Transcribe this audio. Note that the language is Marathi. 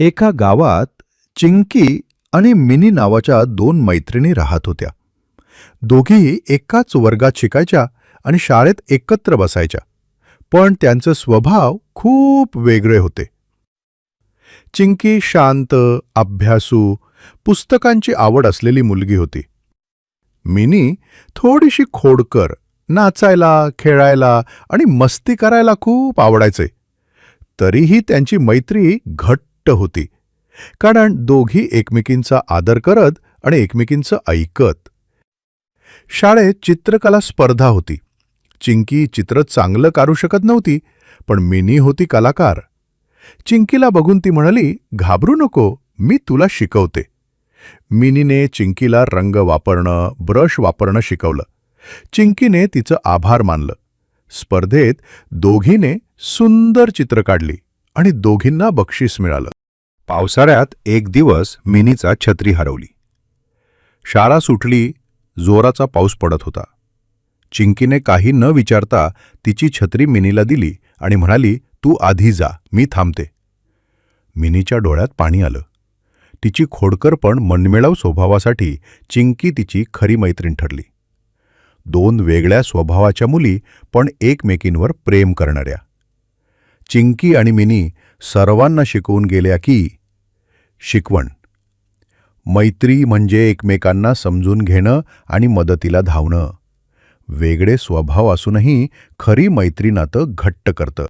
एका गावात चिंकी आणि मिनी नावाच्या दोन मैत्रिणी राहत होत्या. दोघीही एकाच वर्गात शिकायच्या आणि शाळेत एकत्र बसायच्या. पण त्यांचे स्वभाव खूप वेगळे होते. चिंकी शांत अभ्यासू पुस्तकांची आवड असलेली मुलगी होती. मिनी थोडीशी खोडकर नाचायला खेळायला आणि मस्ती करायला खूप आवडायचे. तरीही त्यांची मैत्री घट्ट होती. कारण दोघी एकमेकींचा आदर करत आणि एकमेकींचं ऐकत. शाळेत चित्रकला स्पर्धा होती. चिंकी चित्र चांगलं काढू शकत नव्हती पण मिनी होती कलाकार. चिंकीला बघून ती म्हणाली घाबरू नको मी तुला शिकवते. मिनीने चिंकीला रंग वापरणं ब्रश वापरणं शिकवलं. चिंकीने तिचं आभार मानलं. स्पर्धेत दोघीने सुंदर चित्र काढली आणि दोघींना बक्षीस मिळालं. पावसाळ्यात एक दिवस मिनीचा छत्री हरवली. शाळा सुटली जोराचा पाऊस पडत होता. चिंकीने काही न विचारता तिची छत्री मिनीला दिली आणि म्हणाली तू आधी जा मी थांबते. मिनीच्या डोळ्यात पाणी आलं. तिची खोडकर पण मनमिळाव स्वभावासाठी चिंकी तिची खरी मैत्रीण ठरली. दोन वेगळ्या स्वभावाच्या मुली पण एकमेकींवर प्रेम करणाऱ्या. चिंकी आणि मिनी सर्वांना शिकवून गेल्या की शिकवण. मैत्री म्हणजे एकमेकांना समजून घेणं आणि मदतीला धावणं. वेगळे स्वभाव असूनही खरी मैत्री नातं घट्ट करतं.